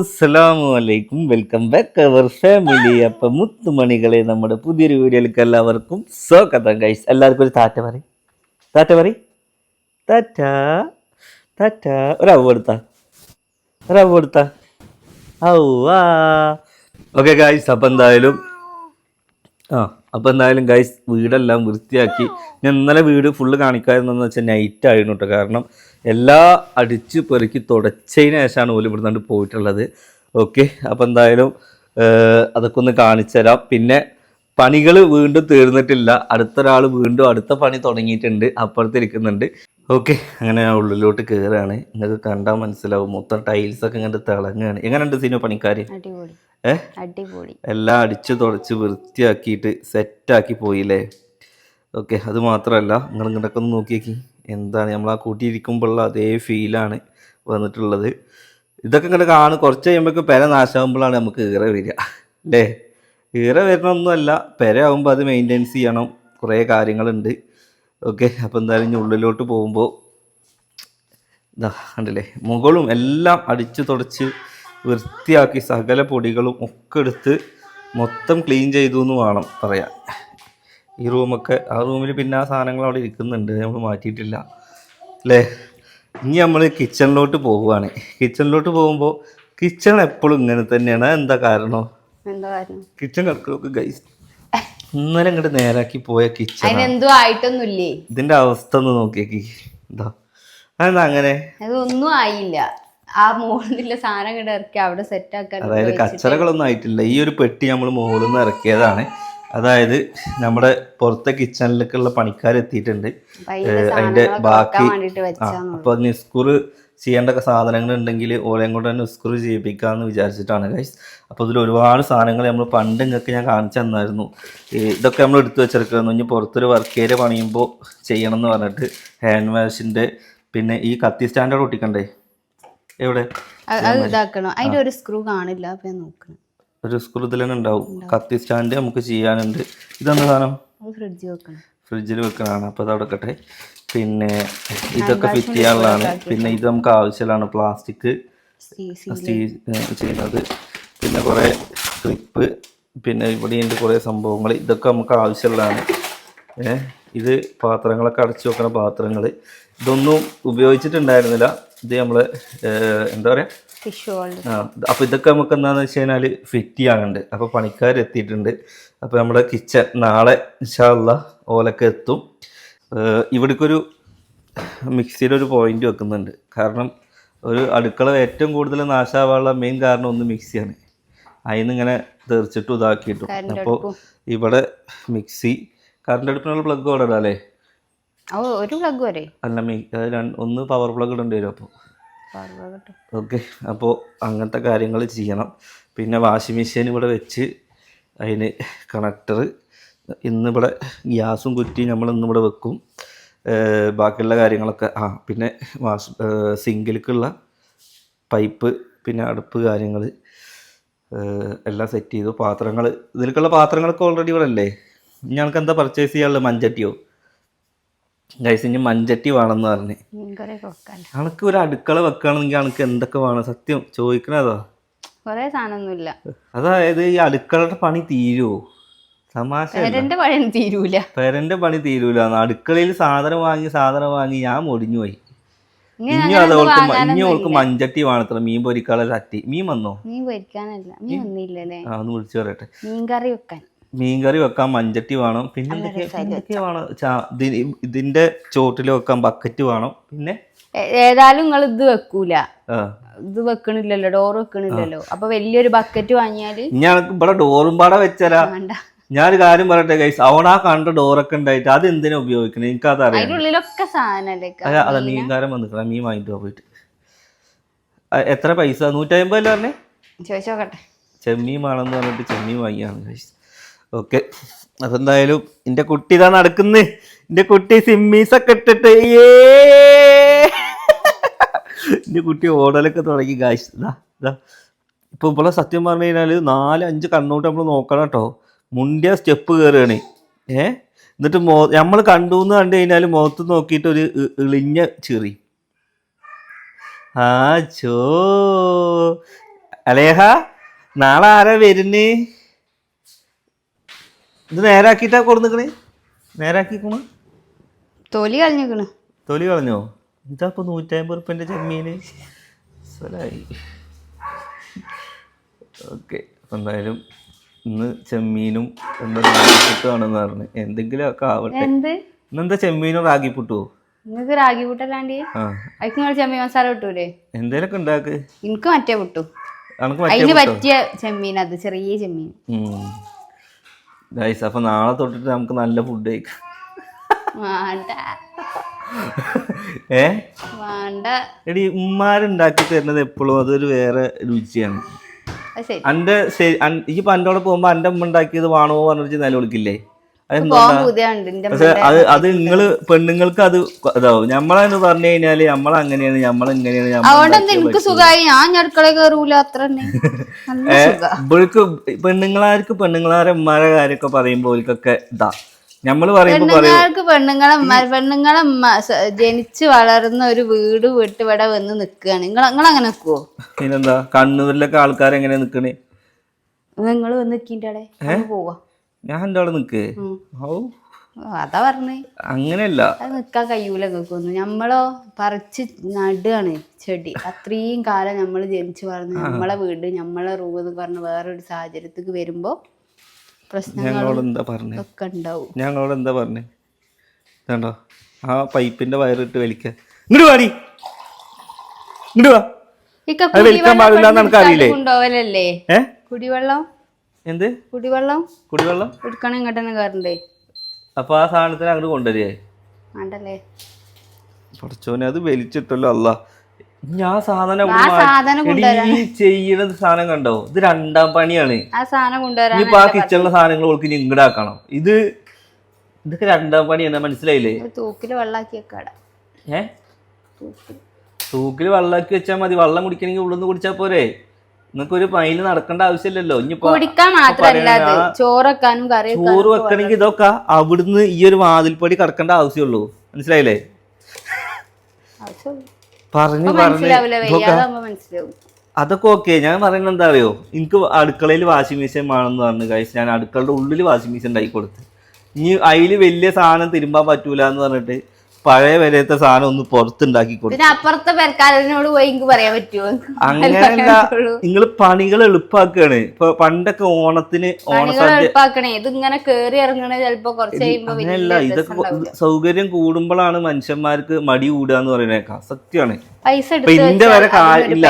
അസ്സലാമു അലൈക്കും. Welcome back our family. അപ്പൊ മുത്തുമണികളെ നമ്മുടെ പുതിയൊരു വീഡിയോയിലേക്ക് എല്ലാവർക്കും സ്വാഗതം. ഗൈസ് എല്ലാവർക്കും ഒരു താറ്റ പറയും. താറ്റ പറയും. താറ്റ താറ്റ ഒരവ് കൊടുത്ത. ഒരവ് കൊടുത്ത. ഔവാ. ഓക്കെ ഗൈസ് അപ്പം എന്തായാലും ആ. അപ്പം എന്തായാലും ഗൈസ് വീടെല്ലാം വൃത്തിയാക്കി. ഞാൻ ഇന്നലെ വീട് ഫുള്ള് കാണിക്കാമെന്നു വെച്ചാൽ നൈറ്റ് ആയിരുന്നു കേട്ടോ കാരണം എല്ലാ അടിച്ച് പെറുക്കി തുടച്ചതിന് ശേഷമാണ് ഓൽ ഇവിടുന്ന് പോയിട്ടുള്ളത്. ഓക്കെ അപ്പോൾ എന്തായാലും അതൊക്കെ ഒന്ന് കാണിച്ചു തരാം. പിന്നെ പണികൾ വീണ്ടും തീർന്നിട്ടില്ല. അടുത്തൊരാൾ വീണ്ടും അടുത്ത പണി തുടങ്ങിയിട്ടുണ്ട്. അപ്പുറത്തിരിക്കുന്നുണ്ട് ഓക്കെ അങ്ങനെ ഞാൻ ഉള്ളിലോട്ട് കയറുകയാണ് നിങ്ങൾക്ക് കണ്ടാൽ മനസ്സിലാവും. മൊത്തം ടൈൽസൊക്കെ ഇങ്ങോട്ട് തിളങ്ങുകയാണ് എങ്ങനെയുണ്ട് സീനോ പണിക്കാർ അടിപൊളി അടിപൊളി. എല്ലാം അടിച്ച് തുടച്ച് വൃത്തിയാക്കിയിട്ട് സെറ്റാക്കി പോയില്ലേ? ഓക്കെ അത് മാത്രമല്ല നിങ്ങൾ ഇങ്ങോട്ടൊക്കെ ഒന്ന് നോക്കിയേക്കി. എന്താണ് നമ്മൾ ആ കൂട്ടിയിരിക്കുമ്പോഴുള്ള അതേ ഫീലാണ് വന്നിട്ടുള്ളത്. ഇതൊക്കെ ഇങ്ങനെ കാണും. കുറച്ച് കഴിയുമ്പോഴൊക്കെ പെര നാശമാകുമ്പോഴാണ് നമുക്ക് ഈറ വരിക. അല്ലേ? ഈറ വരണമൊന്നുമല്ല പെര ആകുമ്പോൾ അത് മെയിന്റെനൻസ് ചെയ്യണം. കുറേ കാര്യങ്ങളുണ്ട്. ഓക്കെ അപ്പോൾ എന്തായാലും ഇനി ഉള്ളിലോട്ട് പോകുമ്പോൾ ഇതാ കണ്ടില്ലേ? മുകളും എല്ലാം അടിച്ചു തുടച്ച് വൃത്തിയാക്കി സകല പൊടികളും ഒക്കെ എടുത്ത് മൊത്തം ക്ലീൻ ചെയ്തു എന്ന് വേണം പറയാൻ. ഈ റൂമൊക്കെ ആ റൂമിൽ പിന്നെ ആ സാധനങ്ങൾ അവിടെ ഇരിക്കുന്നുണ്ട്. നമ്മൾ മാറ്റിയിട്ടില്ല. അല്ലേ ഇനി നമ്മൾ കിച്ചണിലോട്ട് പോവുകയാണ് കിച്ചണിലോട്ട് പോകുമ്പോൾ കിച്ചൺ എപ്പോഴും ഇങ്ങനെ തന്നെയാണ്. എന്താ കാരണം? കിച്ചൺ ഗൈസ് ഇന്നലെ ഇങ്ങോട്ട് നേരാക്കി പോയ കിച്ചൺ ഇതിന്റെ അവസ്ഥ ഒന്ന് നോക്കിയേക്ക്. എന്താ അതെന്താ അങ്ങനെ? അതൊന്നും ആയില്ല. ആ മുകളിലുള്ള സാധനം ഇങ്ങോട്ട് ഇറക്കി അവിടെ സെറ്റ് ആക്കാൻ അതായത് കച്ചറകളൊന്നും ആയിട്ടില്ല. ഈ ഒരു പെട്ടി നമ്മൾ മുകളിൽ നിന്ന് ഇറക്കിയതാണ്. അതായത് നമ്മുടെ പുറത്തെ കിച്ചണിലേക്കുള്ള അപ്പൊ അതിന്റെ ബാക്കി അപ്പൊ നിസ്കുർ ചെയ്യേണ്ട സാധനങ്ങൾ ഉണ്ടെങ്കിൽ ഓലയും കൊണ്ട് തന്നെ നിസ്കുർ ചെയ്യിപ്പിക്കാമെന്ന് വിചാരിച്ചിട്ടാണ് ഗൈസ് അപ്പോൾ ഇതിൽ ഒരുപാട് സാധനങ്ങൾ നമ്മൾ പണ്ട് നിങ്ങൾക്ക് ഞാൻ കാണിച്ചു തന്നായിരുന്നു. ഇതൊക്കെ നമ്മൾ എടുത്തു വെച്ചെടുക്കുന്നു ഇനി പുറത്തൊരു വർക്ക് ഏരിയ പണിയുമ്പോൾ ചെയ്യണം എന്ന് പറഞ്ഞിട്ട് ഹാൻഡ് വാഷിന്റെ പിന്നെ ഈ കത്തി സ്റ്റാൻഡേർഡ് ഒട്ടിക്കണ്ടേ? എവിടെ? അത് ഇതാക്കണം. അതിന്റെ ഒരു സ്ക്രൂ കാണില്ല അപ്പൊ ഞാൻ നോക്കണം. ഒരു സ്ക്രൂ ഇതിൽ തന്നെ ഉണ്ടാവും. കത്തി സ്റ്റാൻഡ് നമുക്ക് ചെയ്യാനുണ്ട്. ഇതെന്താ സാധനം? ഫ്രിഡ്ജ് വെക്കണം. ഫ്രിഡ്ജിൽ വെക്കണതാണ്. അപ്പോൾ അത് അടക്കട്ടെ പിന്നെ ഇതൊക്കെ ഫിറ്റ് ചെയ്യാനുള്ളതാണ്. പിന്നെ ഇത് നമുക്ക് ആവശ്യമുള്ളതാണ് പ്ലാസ്റ്റിക് ചെയ്യുന്നത്. പിന്നെ കുറേ ക്ലിപ്പ് പിന്നെ ഇവിടെ ഉണ്ട് കുറേ സംഭവങ്ങൾ. ഇതൊക്കെ നമുക്ക് ആവശ്യമുള്ളതാണ്. ഇത് പാത്രങ്ങളൊക്കെ അടച്ചു വെക്കണ പാത്രങ്ങൾ. ഇതൊന്നും ഉപയോഗിച്ചിട്ടുണ്ടായിരുന്നില്ല. ഇത് നമ്മൾ എന്താ പറയാ? അപ്പൊ ഇതൊക്കെ നമുക്ക് എന്താന്ന് വെച്ച് കഴിഞ്ഞാൽ ഫിറ്റ് ചെയ്യാനുണ്ട് അപ്പൊ പണിക്കാർ എത്തിയിട്ടുണ്ട് അപ്പൊ നമ്മുടെ കിച്ചൺ നാളെ ഇൻഷാല്ല ഓലൊക്കെ എത്തും. ഇവിടേക്കൊരു മിക്സിയുടെ ഒരു പോയിന്റ് വെക്കുന്നുണ്ട്. കാരണം ഒരു അടുക്കള ഏറ്റവും കൂടുതൽ നാശാവാനുള്ള മെയിൻ കാരണം ഒന്ന് മിക്സിയാണ്. അതിന് ഇങ്ങനെ തെറിച്ചിട്ടും ഇതാക്കിയിട്ടും. അപ്പോൾ ഇവിടെ മിക്സി കറണ്ട് അടുപ്പിനുള്ള പ്ലഗ് അവിടെ ഇടാം അല്ലേ? ഓ ഒരു പ്ലഗ് വരെ. അല്ല ഒന്ന് പവർ പ്ലഗ് ഇടേണ്ടി വരും അപ്പോൾ ഓക്കെ അപ്പോൾ അങ്ങനത്തെ കാര്യങ്ങൾ ചെയ്യണം. പിന്നെ വാഷിംഗ് മെഷീൻ ഇവിടെ വെച്ച് അതിന് കണക്ടർ ഇന്നിവിടെ ഗ്യാസും കുറ്റി നമ്മൾ ഇന്നിവിടെ വെക്കും ബാക്കിയുള്ള കാര്യങ്ങളൊക്കെ ആ പിന്നെ വാഷ് സിങ്കിലേക്കുള്ള പൈപ്പ് പിന്നെ അടുപ്പ് കാര്യങ്ങൾ എല്ലാം സെറ്റ് ചെയ്തു. പാത്രങ്ങൾ ഇതിലേക്കുള്ള പാത്രങ്ങളൊക്കെ ഓൾറെഡി ഇവിടെ അല്ലേ ഞങ്ങൾക്ക് എന്താ പർച്ചേസ് ചെയ്യാനുള്ളത്? മഞ്ചട്ടിയോ ഗൈസ് ഇനി മഞ്ചട്ടി വേണമെന്ന് പറഞ്ഞ്. അനക്ക് ഒരു അടുക്കള വെക്കണമെങ്കിൽ അനക്ക് എന്തൊക്കെ വേണം? സത്യം ചോദിക്കണതോ? കൊറേ സാധനമൊന്നുമില്ല. അതായത് ഈ അടുക്കളയുടെ പണി തീരുവോ തമാശ പേരന്റെ പഴയൊന്നും തീരൂല. പെരന്റെ പണി തീരൂല. അടുക്കളയിൽ സാധനം വാങ്ങി സാധനം വാങ്ങി ഞാൻ മുടിഞ്ഞു പോയി ഇനി അതോർക്ക് ഇനി ഓൾക്ക് മഞ്ചട്ടി വേണത്ര. മീൻ പൊരിക്കാനുള്ള ചട്ടി. മീൻ വന്നോ? മീൻ പൊരിക്കാനല്ല. മീൻ ഒന്നുമില്ലല്ലേ ആ ഒന്ന് വിളിച്ചു പറയട്ടെ. മീൻകറി വെക്കാൻ. മീൻകറി വെക്കാൻ മഞ്ചട്ടി വേണം. പിന്നെ എന്തൊക്കെ വേണം? ഇതിന്റെ ചോട്ടിൽ വെക്കാൻ ബക്കറ്റ് വേണം. പിന്നെ ഏതായാലും നിങ്ങൾ ഇത് വെക്കൂല. ഇത് വെക്കണില്ലല്ലോ ഡോർ വെക്കണില്ലല്ലോ. അപ്പൊ വലിയൊരു ബക്കറ്റ് വാങ്ങിയാൽ ഞാൻ ഇവിടെ ഡോറും പാടെ വെച്ചരാ. ഞാനൊരു കാര്യം പറയട്ടെ ഗൈസ് അവണാ ആ കണ്ട ഡോറൊക്കെ ഉണ്ടായിട്ട് അത് എന്തിനാ ഉപയോഗിക്കണേ? അത് അറിയാം സാധനല്ലേ? അതെ അതാ മീൻകാരൻ വന്നിക്കണം. മീൻ വാങ്ങിട്ട് പോയിട്ട്. എത്ര പൈസ? നൂറ്റമ്പതല്ലേ പറഞ്ഞേ? ചോദിച്ചോക്കട്ടെ ചെമ്മീൻ വേണമെന്ന് പറഞ്ഞിട്ട് ചെമ്മീൻ വാങ്ങിയാണ് ഗൈസ് ഓക്കെ. അപ്പൊ എന്തായാലും എന്റെ കുട്ടി ഇതാ നടക്കുന്നത് എന്റെ കുട്ടി സിമ്മീസൊക്കെ ഇട്ടിട്ട് ഏ. എന്റെ കുട്ടി ഓടലൊക്കെ തുടങ്ങി കാശ് ഇതാ ഇതാ. ഇപ്പൊ ഇപ്പോൾ സത്യം പറഞ്ഞു കഴിഞ്ഞാൽ നാല് അഞ്ച് കണ്ണോട്ട് നമ്മൾ നോക്കണം കേട്ടോ. മുണ്ടിയ സ്റ്റെപ്പ് കയറുകയാണ് ഏ? എന്നിട്ട് മോ നമ്മൾ കണ്ടു എന്ന് കണ്ടു കഴിഞ്ഞാൽ മുഖത്ത് നോക്കിയിട്ട് ഒരു ഇളിഞ്ഞ ചെറി. ആ ചോ. അലേഹ നാളെ ആരാ വരുന്നേ? ഇത് നേരാക്കിയിട്ടാ കൊടുന്നിക്കണേ? നേരാക്കിക്കണു? തൊലി കളഞ്ഞിക്കണ്. തൊലി കളഞ്ഞോ? ഇതാ ഇപ്പൊ നൂറ്റമ്പത് റുപ്യന്റെ ചെമ്മീന്. ഓക്കെ എന്തായാലും ഇന്ന് ചെമ്മീനും എന്താ റാഗിപ്പുട്ടുമാണെന്ന് പറഞ്ഞു. എന്തെങ്കിലും ഒക്കെ ആവട്ടെ. എന്ത്? ഇന്നെന്താ ചെമ്മീനും റാഗിപ്പുട്ടോ? നിങ്ങക്ക് റാഗി പുട്ടല്ലാണ്ട് ആ. അതിക്ക് നിങ്ങൾ ചെമ്മീൻ മസാല കിട്ടൂലേ? എന്തേലൊക്കെ ഉണ്ടാക്ക് എനിക്ക് മറ്റേ പുട്ടു. അനക്ക് അതിന് മറ്റേ പറ്റിയ ചെമ്മീൻ അത് ചെറിയ ചെമ്മീൻ. ഗൈസ് അപ്പൊ നാളെ തൊട്ടിട്ട് നമുക്ക് നല്ല ഫുഡ് കഴിക്കാം. വേണ്ട. ഏ? വേണ്ട. എടി ഉമ്മാരുണ്ടാക്കി തരുന്നത് എപ്പോഴും അതൊരു വേറെ രുചിയാണ്. എന്റെ ഈ പണ്ടോടെ പോകുമ്പോ എന്റെ ഉമ്മ ഉണ്ടാക്കിയത് വാണോ പറഞ്ഞിട്ട് നിലവിളിക്കില്ലേ വിളിക്കില്ലേ? പക്ഷെ അത് അത് നിങ്ങൾ പെണ്ണുങ്ങൾക്ക് അത് ഇതാവും. നമ്മളെന്ന് പറഞ്ഞു കഴിഞ്ഞാൽ നമ്മൾ അങ്ങനെയാണ് നമ്മൾ അതുകൊണ്ട് എനിക്ക് സുഖമായി. ഞാൻ അടുക്കള കയറൂല അത്ര ഇവൾക്ക് പെണ്ണുങ്ങളാർക്ക് പെണ്ണുങ്ങളാരെ ഉമ്മാരെ കാര്യമൊക്കെ പറയുമ്പോ ഓൽക്കൊക്കെ ഇതാ. നമ്മൾ പറയും. പെണ്ണുങ്ങൾക്ക് പെണ്ണുങ്ങളെ പെണ്ണുങ്ങളെ ജനിച്ച് വളർന്ന ഒരു വീട് വീട്ട് ഇവിടെ വന്ന് നിക്കുകയാണ് നിങ്ങൾ നിങ്ങൾ അങ്ങനെ നിക്കുവോ? പിന്നെന്താ? കണ്ണൂരിലൊക്കെ ആൾക്കാരെങ്ങനെ നിക്കണേ? നിങ്ങൾ വന്ന് നിക്കിന്റെ അവിടെ. പോവാ. ഞാൻ എന്റെ അവിടെ നിക്ക് ഓ അതാ പറഞ്ഞേ. അങ്ങനെയല്ല. അത് നിക്കാൻ കഴിയൂല നിൽക്കൊന്നും നമ്മളോ പറിച്ച് നടുകയാണ് ചെടി. അത്രയും കാലം നമ്മൾ ജനിച്ചു വളർന്ന് നമ്മളെ വീട് നമ്മളെ റൂം എന്ന് പറഞ്ഞ വേറൊരു സാഹചര്യത്തിക്ക് വരുമ്പോ പ്രശ്നങ്ങളും ഞങ്ങളോട് എന്താ പറഞ്ഞേ? ഒക്കെ ഉണ്ടാവും. ഞങ്ങളോട് എന്താ പറഞ്ഞേ? കണ്ടോ ആ പൈപ്പിന്റെ വയറിട്ട് വലിക്ക. ഇങ്ങോട്ട് വാടി. ഇങ്ങോട്ട് വാ. അത് വലിക്കാൻ പാടില്ല എന്ന് കുടിവെള്ളം? എന്ത്? കുടിവെള്ളം കുടിവെള്ളം? എടുക്കണം ഇങ്ങോട്ട് തന്നെ കയറണ്ടേ അപ്പൊ ആ സാധനത്തിന് അങ്ങോട്ട് കൊണ്ടുവരികേ. വേണ്ടല്ലേ? പഠിച്ചോനെ അത് വലിച്ചിട്ടല്ലോ അല്ല ഞാൻ സാധനം ചെയ്യണത് സാധനം കണ്ടോ? ഇത് രണ്ടാം പണിയാണ്. ആ സാധനം കൊണ്ടുവരാൻ ആ കിച്ചണിലെ സാധനങ്ങൾ ഓൾക്ക് ഇനി ഇങ്ങടാക്കണം ഇത് ഇതൊക്കെ രണ്ടാം പണിയാണ് മനസ്സിലായില്ലേ? തൂക്കിൽ വെള്ളാക്കി വെക്കാടാ. ഏ? തൂക്കിൽ വെള്ളാക്കി വെച്ചാൽ മതി. വെള്ളം കുടിക്കണമെങ്കിൽ ഉള്ളൊന്ന് കുടിച്ചാ പോരെ. നിങ്ങൾക്ക് ഒരു മൈൽ നടക്കേണ്ട ആവശ്യമില്ലല്ലോ. ഇനിയിപ്പോ കുടിക്കാൻ മാത്രല്ല ചോറക്കാനും കറി ചോറ് വെക്കണമെങ്കിൽ ഇതൊക്കെ അവിടുന്ന് ഈ ഒരു വാതിൽപ്പടി കടക്കേണ്ട ആവശ്യമുള്ളൂ. മനസ്സിലായില്ലേ. പറഞ്ഞു പറഞ്ഞു. മനസ്സിലാവില്ല വയ്യാതാകുമ്പോ മനസ്സിലാവും. അതൊക്കെ ഓക്കെ. ഞാൻ പറയുന്നത് എന്താ അറിയോ എനിക്ക് അടുക്കളയിൽ വാഷിംഗ് മെഷീൻ വേണമെന്ന് പറഞ്ഞു. കഴിച്ച് ഞാൻ അടുക്കളയുടെ ഉള്ളിൽ വാഷിംഗ് മെഷീൻ ഉണ്ടാക്കി കൊടുത്ത്. ഇനി അതിൽ വലിയ സാധനം തിരുമ്പാൻ പറ്റൂല എന്ന് പറഞ്ഞിട്ട് പഴയ വിലയത്തെ സാധനം ഒന്ന് പുറത്തുണ്ടാക്കി കൊടുക്കും. അപ്പുറത്തെ പെരക്കാരനോട് പോയി എനിക്ക് പറയാൻ പറ്റുമോ അങ്ങനെയല്ല നിങ്ങൾ പണികൾ എളുപ്പാക്കാണ്. ഇപ്പൊ പണ്ടൊക്കെ ഓണത്തിന് ഓണത്തിനെ ഓണസദ്യ ഇത് ഇങ്ങനെ കേറി ഇറങ്ങണ ചിലപ്പോ കുറച്ച് കഴിയുമ്പോ അങ്ങനെയല്ല ഇതൊക്കെ സൗകര്യം കൂടുമ്പോഴാണ് മനുഷ്യന്മാർക്ക് മടി കൂടുക എന്ന് പറയുന്നത്. സത്യമാണ്. ഇന്റെ വരെ ഇല്ല.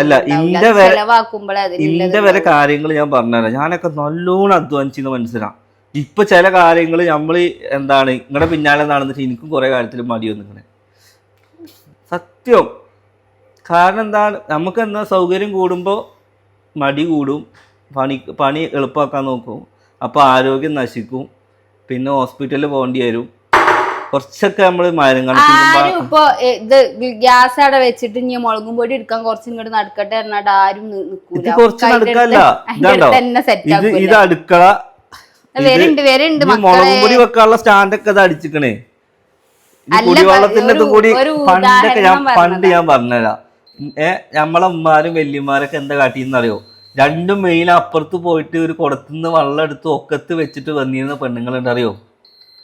അല്ല. ഇന്റെ വരെ- ഇന്റെ വരെ കാര്യങ്ങൾ ഞാൻ പറഞ്ഞുതരാം. ഞാനൊക്കെ നല്ലോണം അധ്വാനിച്ചെന്ന് മനസ്സിലാം ഇപ്പൊ ചില കാര്യങ്ങൾ നമ്മൾ എന്താണ് നിങ്ങളുടെ പിന്നാലെ നടന്നിട്ട് എനിക്കും കുറെ കാര്യത്തിൽ മടി വന്നിങ്ങനെ സത്യം. കാരണം എന്താണ് നമുക്ക് എന്താ സൗകര്യം കൂടുമ്പോൾ മടി കൂടും പണി പണി എളുപ്പമാക്കാൻ നോക്കും അപ്പോൾ ആരോഗ്യം നശിക്കും പിന്നെ ഹോസ്പിറ്റലിൽ പോകേണ്ടി വരും. കുറച്ചൊക്കെ നമ്മൾ ആരും ഇപ്പൊ ഇത് ഗ്യാസ് അവിടെ വെച്ചിട്ട് ഇനി മുളകും പൊടി എടുക്കാൻ കുറച്ചും ഇങ്ങോട്ട് നടക്കട്ടെ പറഞ്ഞാട്ട് ആരും ഇത് അടുക്കള മുളകും പൊടി വെക്കാനുള്ള സ്റ്റാൻഡൊക്കെ അത് അടിച്ചിക്കണേ. കുടിവെള്ളത്തിന്റെ ഇത് കൂടി പണ്ടൊക്കെ ഞാൻ പണ്ട് ഞാൻ പറഞ്ഞുതരാം. ഏ നമ്മളെ ഉമ്മാരും വല്യമാരൊക്കെ എന്താ കാട്ടിയെന്ന് അറിയോ രണ്ടും മെയിൽ അപ്പുറത്ത് പോയിട്ട് ഒരു കുടത്തുനിന്ന് വെള്ളം എടുത്ത് ഒക്കത്ത് വെച്ചിട്ട് വന്നിരുന്ന പെണ്ണുങ്ങളുണ്ടറിയോ?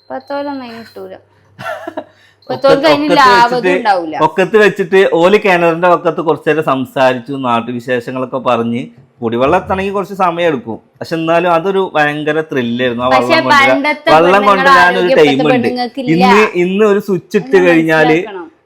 പത്തോലൊന്നും അതിന് കിട്ടൂല. ഒക്കത്ത് വെച്ചിട്ട് ഓൽ കിണറിന്റെ ഒക്കത്ത് കുറച്ചു നേരം സംസാരിച്ചു നാട്ടുവിശേഷങ്ങളൊക്കെ പറഞ്ഞ് കുടിവെള്ളം എത്തണമെങ്കിൽ കുറച്ച് സമയം എടുക്കും. പക്ഷെ എന്നാലും അതൊരു ഭയങ്കര ത്രില്ലായിരുന്നു. ആ വെള്ളം കൊണ്ടുവരാൻ പണ്ടത്തെ വെള്ളം കൊണ്ടുവരാൻ ഒരു ടൈമുണ്ട് ടൈം ഇപ്പത്തെ ഉണ്ട്. ഇന്ന് ഇന്ന് ഒരു സ്വിച്ച് ഇട്ട് കഴിഞ്ഞാൽ.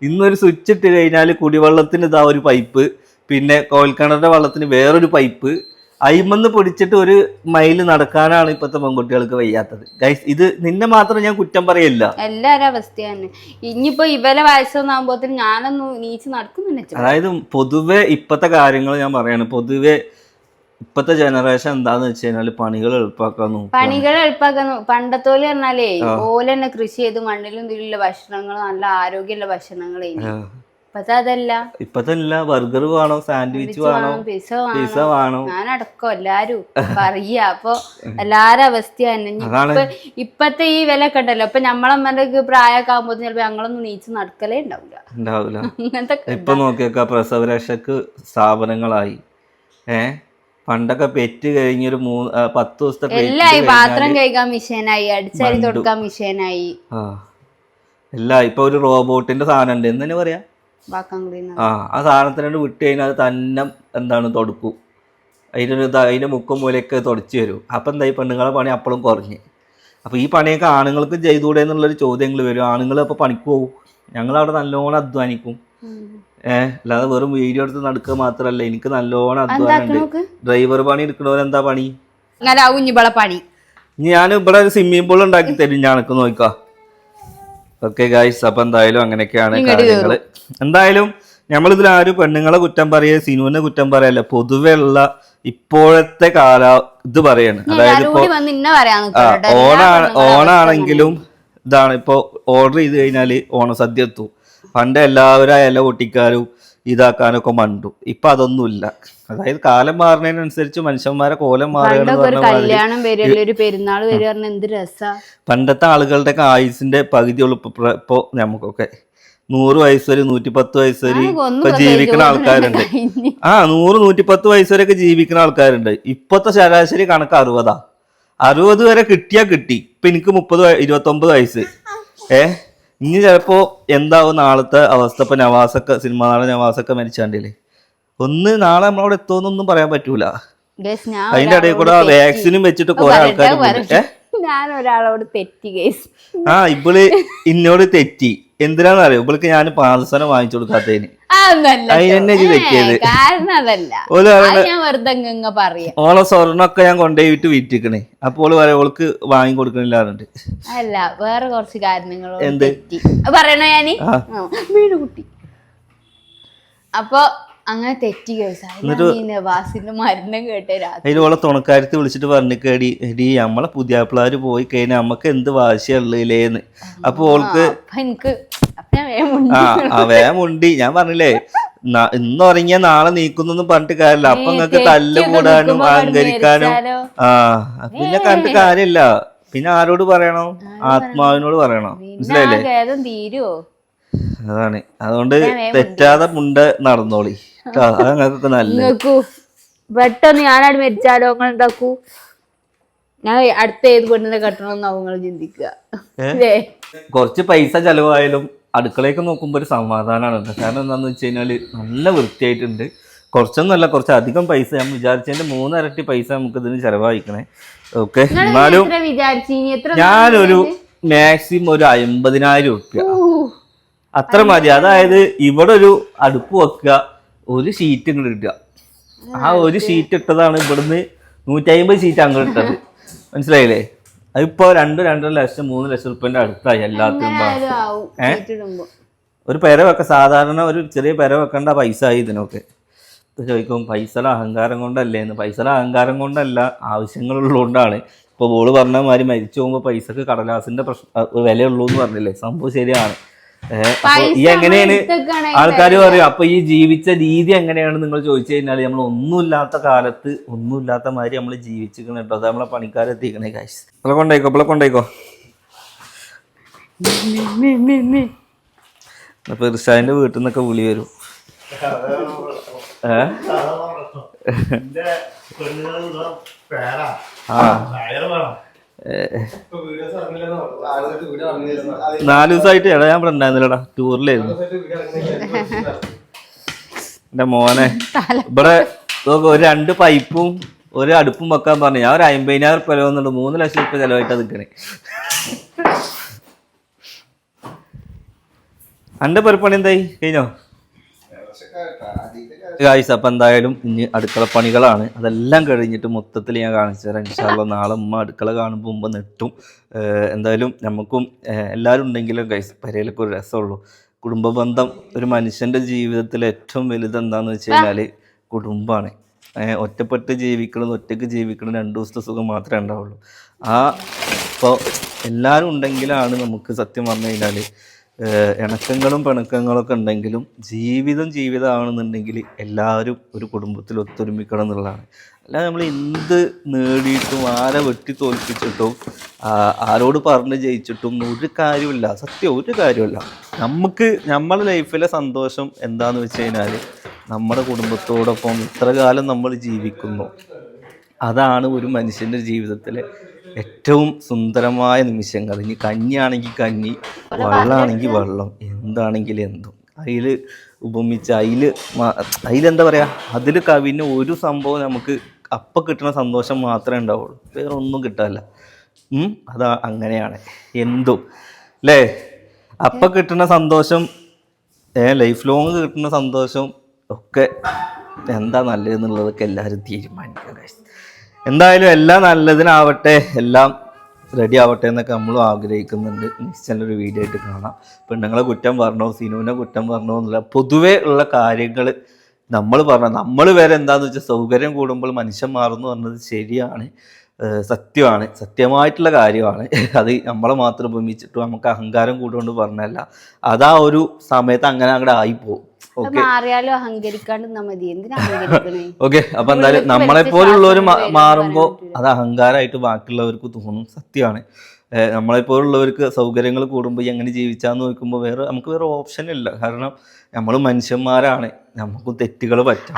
ഇന്നൊരു സ്വിച്ച് ഇട്ട് കഴിഞ്ഞാൽ കുടിവെള്ളത്തിന് ഇതാ ഒരു പൈപ്പ് പിന്നെ കോൽക്കിണറിന്റെ വെള്ളത്തിന് വേറൊരു പൈപ്പ് അയിമന്ന് പിടിച്ചിട്ട് ഒരു മൈൽ നടക്കാനാണ് ഇപ്പോഴത്തെ പെൺകുട്ടികൾക്ക് വയ്യാത്തത്. ഗൈസ് ഇത് നിന്നെ മാത്രം ഞാൻ കുറ്റം പറയില്ല. എല്ലാരും അവസ്ഥ തന്നെ. ഇനിയിപ്പോ ഇവരെ വയസ്സൊന്നും ആകുമ്പോത്തിന് ഞാനൊന്നും നീച്ച് നടക്കുന്നില്ല അതായത് പൊതുവെ ഇപ്പോഴത്തെ കാര്യങ്ങൾ ഞാൻ പറയാണ്. പൊതുവെ ഇപ്പത്തെ ജനറേഷൻ എന്താന്ന് വെച്ച് കഴിഞ്ഞാൽ പണികൾ എളുപ്പമാക്കാൻ പണികൾ എളുപ്പാക്കാൻ പണ്ടത്തോൽ പറഞ്ഞാലേ ഓല തന്നെ കൃഷി ചെയ്ത് മണ്ണിലും ഇതിലുള്ള ഭക്ഷണങ്ങൾ നല്ല ആരോഗ്യമുള്ള ഭക്ഷണങ്ങൾ ഇപ്പത്തെ അതല്ല ഇപ്പത്തെ അല്ല ബർഗർ വേണോ സാൻഡ്വിച്ച് വേണോ പിസ പിസ വേണം. വേണോ? ഞാനടക്കം എല്ലാരും പറയാ. അപ്പൊ എല്ലാരും അവസ്ഥ തന്നെ. ഇപ്പൊ ഇപ്പത്തെ ഈ വില ഒക്കെ ഉണ്ടല്ലോ. ഇപ്പൊ നമ്മളമ്മന്റെ പ്രായമൊക്കെ ആകുമ്പോ ചിലപ്പോ ഞങ്ങളൊന്നും നീച്ച് നടക്കലേ ഉണ്ടാവില്ല ഉണ്ടാവില്ല അങ്ങനത്തെ ഇപ്പൊ നോക്കിയൊക്കെ പ്രസവരക്ഷക്ക് സ്ഥാപനങ്ങളായി. ഏ? പണ്ടൊക്കെ പെറ്റ് കഴിഞ്ഞൊരു മൂന്ന് പത്ത് ദിവസത്തെ എല്ലായി പാത്രം കഴിക്കാൻ മിഷീനായി അടിച്ചരി തൊടുക്കാൻ മിഷീനായി. എല്ലാ ഇപ്പൊ ഒരു റോബോട്ടിന്റെ സാധനം ഉണ്ട്. എന്ന് തന്നെ പറയാ? ആ ആ സാധനത്തിനോട് വിട്ട് കഴിഞ്ഞാൽ അത് തന്നെ എന്താണ് തൊടുക്കും. അതിനൊരു അതിന്റെ അതിന്റെ മുക്കും മൂലയൊക്കെ തുടച്ചു വരും. അപ്പം എന്തായി പെണ്ണുങ്ങളെ പണി അപ്പോഴും കുറഞ്ഞ്. അപ്പോൾ ഈ പണിയൊക്കെ ആണുങ്ങൾക്ക് ചെയ്തുകൂടെ എന്നുള്ളൊരു ചോദ്യങ്ങൾ വരും. ആണുങ്ങൾ അപ്പോൾ പണിക്ക് പോകും ഞങ്ങളവിടെ നല്ലോണം അധ്വാനിക്കും. ഏഹ് അല്ലാതെ വെറും വീഡിയോ എടുത്ത് നടക്കുക മാത്രമല്ല എനിക്ക് നല്ലോണം അധ്വാനമുണ്ട് ഡ്രൈവർ പണി എടുക്കണവരെന്താ പണി? പണി. ഞാൻ ഇവിടെ ഒരു സ്വിമ്മിംഗ് പൂൾ ഉണ്ടാക്കി തരും. ഞാനൊക്കെ നോക്കാം ഓക്കെ ഗായ്സ് അപ്പൊ എന്തായാലും അങ്ങനെയൊക്കെയാണ് കാര്യങ്ങൾ എന്തായാലും നമ്മളിതിൽ ആരും പെണ്ണുങ്ങളെ കുറ്റം പറയുക സിനുവിനെ കുറ്റം പറയല്ല. പൊതുവെ ഉള്ള ഇപ്പോഴത്തെ കാല ഇത് പറയാണ്. അതായത് ഇപ്പോ. എല്ലാ ഓണാണ് ഓണാണെങ്കിലും ഇതാണ്. ഇപ്പോ ഓർഡർ ചെയ്ത് കഴിഞ്ഞാൽ ഓണസദ്യ എത്തും. പണ്ട് എല്ലാവരും ആ ഇല പൊട്ടിക്കാനും ഇതാക്കാനൊക്കെ മണ്ടു. ഇപ്പൊ അതൊന്നുമില്ല. അതായത് കാലം മാറുന്നതിനനുസരിച്ച് മനുഷ്യന്മാരെ കോലം മാറുകയാണ് ഒരു കല്യാണം വരില്ല ഒരു പെരുന്നാൾ വരിക പറഞ്ഞ എന്ത് രസാ? പണ്ടത്തെ ആളുകളുടെ ഒക്കെ ആയുസിന്റെ പകുതി ഇപ്പോ ഇപ്പൊ നമുക്കൊക്കെ നൂറ് വയസ്സ് വരെ നൂറ്റിപ്പത്ത് വയസ്സ് വരെ ഇപ്പൊ ജീവിക്കുന്ന ആൾക്കാരുണ്ട്. ആ നൂറ് നൂറ്റിപ്പത്ത് വയസ്സ് വരെയൊക്കെ ജീവിക്കുന്ന ആൾക്കാരുണ്ട്. ഇപ്പത്തെ ശരാശരി കണക്ക് അറുപതാ. അറുപത് വരെ കിട്ടിയാ കിട്ടി. ഇപ്പൊ എനിക്ക് മുപ്പത് വയ- ഇരുപത്തൊമ്പത് വയസ്സ്. ഏ? ഇനി ചിലപ്പോ എന്താവും നാളത്തെ അവസ്ഥ? ഇപ്പൊ നവാസൊക്കെ സിനിമ നാളെ നവാസൊക്കെ മരിച്ചാണ്ടില്ലേ? ഒന്ന് നാളെ നമ്മളവിടെ എത്തുമെന്നൊന്നും പറയാൻ പറ്റൂല. അതിന്റെ ഇടയിൽ കൂടെ വാക്സിനും വെച്ചിട്ട്. കുറെ ആൾക്കാർ ഞാൻ ഒരാളോട് തെറ്റി ആ ഇവൾ ഇന്നോട് തെറ്റി. എന്തിനാന്ന് അറിയോ ഇവൾക്ക് ഞാൻ പാദസനം വാങ്ങിച്ചു കൊടുക്കാത്തതിന്. ഓളെ സ്വർണൊക്കെ ഞാൻ കൊണ്ടുപോയിട്ട് വിറ്റിക്കണേ. അപ്പൊ ഓൾ പറയാം ഓൾക്ക് വാങ്ങി കൊടുക്കണില്ല അല്ല വേറെ കുറച്ച് കാരണങ്ങൾ എന്ത്? പറയണോ ഞാൻ? ആ. വീണുകുട്ടി അപ്പൊ അങ്ങനെ തെറ്റി കേസാസിന്റെ മരണം കേട്ട അതിൽ ഓളെ തുണക്കാരത്തി വിളിച്ചിട്ട് പറഞ്ഞിക്കേടി എടി നമ്മളെ പുതിയ പിള്ളേര് പോയി കഴിഞ്ഞാൽ നമ്മക്ക് എന്ത് വാശിയുള്ളേന്ന് അപ്പൊ ഓൾക്ക് എനിക്ക് ആ വേമുണ്ടി. ഞാൻ പറഞ്ഞില്ലേ ഇന്ന് ഉറങ്ങിയ നാളെ നീക്കുന്നു പറഞ്ഞിട്ട് കാര്യമില്ല. അപ്പൊ നിങ്ങക്ക് തല്ല് കൂടാനും അഹങ്കരിക്കാനും ആ പിന്നെ കണ്ടിട്ട് കാര്യമില്ല. പിന്നെ ആരോട് പറയണോ? ആത്മാവിനോട് പറയണോ. മനസ്സിലായില്ലേ? അതാണ്. അതുകൊണ്ട് തെറ്റാതെ മുണ്ട് നടന്നോളി. അത് നിങ്ങൾക്കൊക്കെ നല്ല പെട്ടെന്ന് ഞാനവിടെ മരിച്ചാലോ? നിങ്ങൾ എന്താക്കൂ? ഞാൻ അടുത്ത ഏത് പെണ്ണിനെ കെട്ടണമെന്നാവും നിങ്ങൾ ചിന്തിക്കുക. കുറച്ച് പൈസ ചെലവായാലും അടുക്കളയൊക്കെ നോക്കുമ്പോൾ ഒരു സമാധാനമാണ് കാരണം എന്താണെന്ന് വെച്ച് കഴിഞ്ഞാൽ നല്ല വൃത്തിയായിട്ടുണ്ട്. കുറച്ചൊന്നുമല്ല കുറച്ച് അധികം പൈസ ഞാൻ വിചാരിച്ചതിന്റെ മൂന്നരട്ടി പൈസ നമുക്ക് ഇതിന് ചെലവഴിക്കണേ ഓക്കെ എന്നാലും ഞാനൊരു മാക്സിമം ഒരു അമ്പതിനായിരം ഉറുപ്യ അത്ര മതി. അതായത് ഇവിടെ ഒരു അടുപ്പ് വെക്കുക ഒരു ഷീറ്റ് ഇങ്ങോട്ട് ഇടുക. ആ ഒരു ഷീറ്റ് ഇട്ടതാണ് ഇവിടുന്ന് നൂറ്റി അമ്പത് ഷീറ്റ് അങ്ങോട്ട് ഇട്ടത്. മനസ്സിലായില്ലേ? അതിപ്പോ രണ്ട് രണ്ടര ലക്ഷം മൂന്ന് ലക്ഷം റുപ്യന്റെ അടുത്തായി എല്ലാത്തിനും ഒരു പെര വെക്ക സാധാരണ ഒരു ചെറിയ പെര വെക്കേണ്ട പൈസ ആയി ഇതിനൊക്കെ ചോദിക്കും പൈസയുടെ അഹങ്കാരം കൊണ്ടല്ലേ എന്ന്. പൈസയുടെ അഹങ്കാരം കൊണ്ടല്ല ആവശ്യങ്ങളുള്ളതുകൊണ്ടാണ്. ഇപ്പൊ ബോൾ പറഞ്ഞ മാതിരി മരിച്ചു പോകുമ്പോ പൈസക്ക് കടലാസിന്റെ പ്രശ്നം വിലയുള്ളൂ എന്ന് പറഞ്ഞില്ലേ? സംഭവം ശരിയാണ്. ഈ എങ്ങനെയാണ് ആൾക്കാർ പറയും അപ്പൊ ഈ ജീവിച്ച രീതി എങ്ങനെയാണ് നിങ്ങൾ ചോദിച്ചു കഴിഞ്ഞാൽ നമ്മൾ ഒന്നുമില്ലാത്ത കാലത്ത് ഒന്നുമില്ലാത്ത മാതിരി നമ്മൾ ജീവിച്ചിരിക്കണം കേട്ടോ. അത് നമ്മളെ പണിക്കാരെത്തിക്കണേ കാശ് ഇവിടെ കൊണ്ടേക്കോ ഇവിടെ കൊണ്ടേക്കോ അപ്പൊ ഇർഷാദിന്റെ വീട്ടിൽ നിന്നൊക്കെ വിളി വരും. ഏ? ആ. നാല് ദിവസമായിട്ട് എടാ ഞാൻ ഇവിടെ ഉണ്ടായിരുന്നില്ലടാ. ടൂറിലായിരുന്നു. എന്റെ മോനെ. ഇവിടെ നോക്ക് ഒരു രണ്ട് പൈപ്പും ഒരു അടുപ്പും വെക്കാൻ പറഞ്ഞു. ഞാൻ ഒരു അമ്പതിനായിരം റുപ്യ ചെലവെന്നുണ്ട്. മൂന്ന് ലക്ഷം റുപ്യ ചെലവായിട്ടാ നിൽക്കണേ അന്റെ പരിപ്പണി എന്തായി? കഴിഞ്ഞോ? ഗായ്സ് അപ്പം എന്തായാലും ഇനി അടുക്കള പണികളാണ്. അതെല്ലാം കഴിഞ്ഞിട്ട് മൊത്തത്തിൽ ഞാൻ കാണിച്ചു തരാം. ഇൻഷാല്ല നാളെ ഉമ്മ അടുക്കള കാണുമ്പോൾ മുമ്പ് നെട്ടും. എന്തായാലും നമുക്കും എല്ലാവരും ഉണ്ടെങ്കിലും ഗൈസ് പരയിലൊക്കെ ഒരു രസമുള്ളൂ. കുടുംബ ബന്ധം ഒരു മനുഷ്യന്റെ ജീവിതത്തിൽ ഏറ്റവും വലുത് എന്താണെന്ന് വെച്ച് കഴിഞ്ഞാൽ കുടുംബമാണ് ഒറ്റപ്പെട്ട് ജീവിക്കണം ഒറ്റയ്ക്ക് ജീവിക്കണം രണ്ട് ദിവസത്തെ സുഖം മാത്രമേ ഉണ്ടാവുള്ളൂ. ആ ഇപ്പോൾ എല്ലാവരും ഉണ്ടെങ്കിലാണ് നമുക്ക് സത്യം പറഞ്ഞു കഴിഞ്ഞാൽ ഇണക്കങ്ങളും പിണക്കങ്ങളൊക്കെ ഉണ്ടെങ്കിലും ജീവിതം ജീവിതമാണെന്നുണ്ടെങ്കിൽ എല്ലാവരും ഒരു കുടുംബത്തിൽ ഒത്തൊരുമിക്കണം എന്നുള്ളതാണ്. അല്ലാതെ നമ്മൾ എന്ത് നേടിയിട്ടും ആരെ വെട്ടി തോൽപ്പിച്ചിട്ടും ആരോട് പറഞ്ഞ് ജയിച്ചിട്ടും ഒരു കാര്യമില്ല സത്യം ഒരു കാര്യമില്ല നമുക്ക് നമ്മളെ ലൈഫിലെ സന്തോഷം എന്താന്ന് വെച്ച് കഴിഞ്ഞാൽ നമ്മുടെ കുടുംബത്തോടൊപ്പം ഇത്ര കാലം നമ്മൾ ജീവിക്കുന്നു. അതാണ് ഒരു മനുഷ്യന്റെ ജീവിതത്തിലെ ഏറ്റവും സുന്ദരമായ നിമിഷങ്ങൾ. ഇനി കഞ്ഞിയാണെങ്കിൽ കഞ്ഞി വെള്ളമാണെങ്കിൽ വെള്ളം എന്താണെങ്കിൽ എന്തും. അതിൽ ഉപമിച്ച് അതിൽ അതിലെന്താ പറയുക അതിൽ കവിഞ്ഞ ഒരു സംഭവം നമുക്ക് അപ്പം കിട്ടുന്ന സന്തോഷം മാത്രമേ ഉണ്ടാവുള്ളൂ. വേറെ ഒന്നും കിട്ടാല്ല അതാ അങ്ങനെയാണ്. എന്തും. അല്ലേ അപ്പം കിട്ടുന്ന സന്തോഷം ലൈഫ് ലോങ് കിട്ടുന്ന സന്തോഷം ഒക്കെ എന്താ നല്ലതെന്നുള്ളതൊക്കെ എല്ലാവരും തീരുമാനിക്കുക. എന്തായാലും എല്ലാം നല്ലതിനാവട്ടെ എല്ലാം റെഡി ആവട്ടെ എന്നൊക്കെ നമ്മളും ആഗ്രഹിക്കുന്നുണ്ട്. നെക്സ്റ്റ് ഒരു വീഡിയോ ആയിട്ട് കാണാം. പെണ്ണുങ്ങളെ കുറ്റം പറഞ്ഞോ സിനുവിനെ കുറ്റം പറഞ്ഞോ എന്നുള്ള പൊതുവേ ഉള്ള കാര്യങ്ങൾ നമ്മൾ പറഞ്ഞ നമ്മൾ വരെ എന്താന്ന് വെച്ചാൽ സൗകര്യം കൂടുമ്പോൾ മനുഷ്യൻ മാറുന്നു പറഞ്ഞത് ശരിയാണ്. സത്യമാണ്. സത്യമായിട്ടുള്ള കാര്യമാണ്. അത് നമ്മളെ മാത്രം ഉപമിച്ചിട്ട് നമുക്ക് അഹങ്കാരം കൂടുകൊണ്ട് പറഞ്ഞല്ല. അതാ ഒരു സമയത്ത് അങ്ങനെ അങ്ങോട്ട് ആയിപ്പോവും പോകും ഓക്കെ? അപ്പൊ എന്തായാലും നമ്മളെ പോലുള്ളവർ മാറുമ്പോൾ അത് അഹങ്കാരമായിട്ട് ബാക്കിയുള്ളവർക്ക് തോന്നും സത്യമാണ്. ഏഹ് നമ്മളെ പോലുള്ളവർക്ക് സൗകര്യങ്ങൾ കൂടുമ്പോൾ എങ്ങനെ ജീവിച്ചാന്ന് നോക്കുമ്പോൾ വേറെ നമുക്ക് വേറെ ഓപ്ഷൻ ഇല്ല. കാരണം നമ്മൾ മനുഷ്യന്മാരാണ്. നമുക്ക് തെറ്റുകൾ പറ്റാം.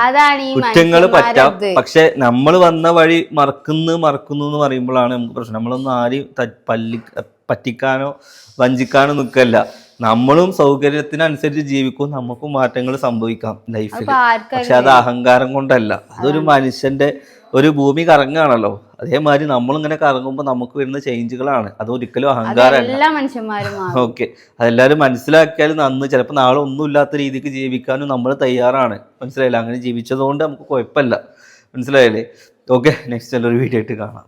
കുറ്റങ്ങൾ പറ്റാം. പക്ഷെ നമ്മൾ വന്ന വഴി മറക്കുന്നു മറക്കുന്നു എന്ന് പറയുമ്പോഴാണ് നമുക്ക് പ്രശ്നം. നമ്മളൊന്നും ആരെയും പല്ലി പറ്റിക്കാനോ വഞ്ചിക്കാനോ നിൽക്കല്ല നമ്മളും സൗകര്യത്തിനനുസരിച്ച് ജീവിക്കും. നമുക്കും മാറ്റങ്ങൾ സംഭവിക്കാം ലൈഫിൽ പക്ഷെ അത് അഹങ്കാരം കൊണ്ടല്ല. അതൊരു മനുഷ്യന്റെ ഒരു ഭൂമി കറങ്ങുകയാണല്ലോ. അതേമാതിരി നമ്മളിങ്ങനെ കറങ്ങുമ്പോൾ നമുക്ക് വരുന്ന ചേഞ്ചുകളാണ് അത് ഒരിക്കലും അഹങ്കാരമല്ല ഓക്കെ. അതെല്ലാവരും മനസ്സിലാക്കിയാൽ നന്ന് ചിലപ്പോൾ നാളെ ഒന്നും ഇല്ലാത്ത രീതിക്ക് ജീവിക്കാനും നമ്മൾ തയ്യാറാണ്. മനസ്സിലായില്ല? അങ്ങനെ ജീവിച്ചതുകൊണ്ട് നമുക്ക് കുഴപ്പമില്ല. മനസ്സിലായില്ലേ? ഓക്കെ. നെക്സ്റ്റ് ഒരു വീഡിയോ ആയിട്ട് കാണാം.